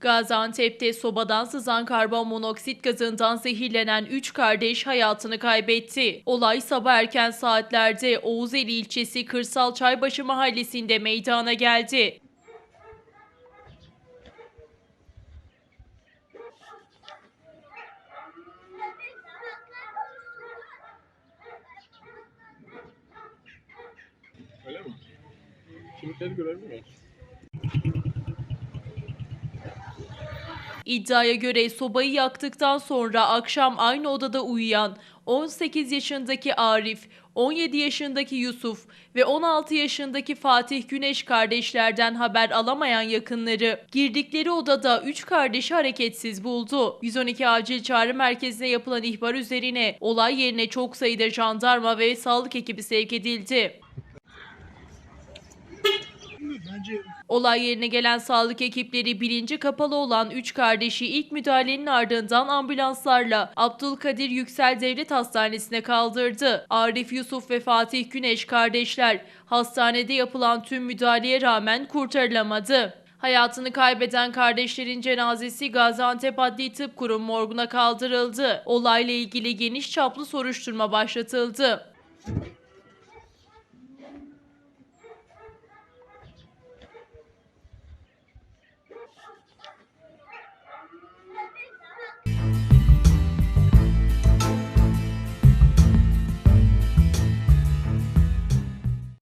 Gaziantep'te sobadan sızan karbon monoksit gazından zehirlenen 3 kardeş hayatını kaybetti. Olay sabah erken saatlerde Oğuzeli ilçesi Kırsal Çaybaşı mahallesinde meydana geldi. Öyle mi? Kimlikleri görebilir miyim? İddiaya göre sobayı yaktıktan sonra akşam aynı odada uyuyan 18 yaşındaki Arif, 17 yaşındaki Yusuf ve 16 yaşındaki Fatih Güneş kardeşlerden haber alamayan yakınları girdikleri odada 3 kardeşi hareketsiz buldu. 112 acil çağrı merkezine yapılan ihbar üzerine olay yerine çok sayıda jandarma ve sağlık ekibi sevk edildi. Bence Olay yerine gelen sağlık ekipleri bilinci kapalı olan 3 kardeşi ilk müdahalenin ardından ambulanslarla Abdülkadir Yüksel Devlet Hastanesi'ne kaldırdı. Arif Yusuf ve Fatih Güneş kardeşler hastanede yapılan tüm müdahaleye rağmen kurtarılamadı. Hayatını kaybeden kardeşlerin cenazesi Gaziantep Adli Tıp Kurum morguna kaldırıldı. Olayla ilgili geniş çaplı soruşturma başlatıldı. Bye.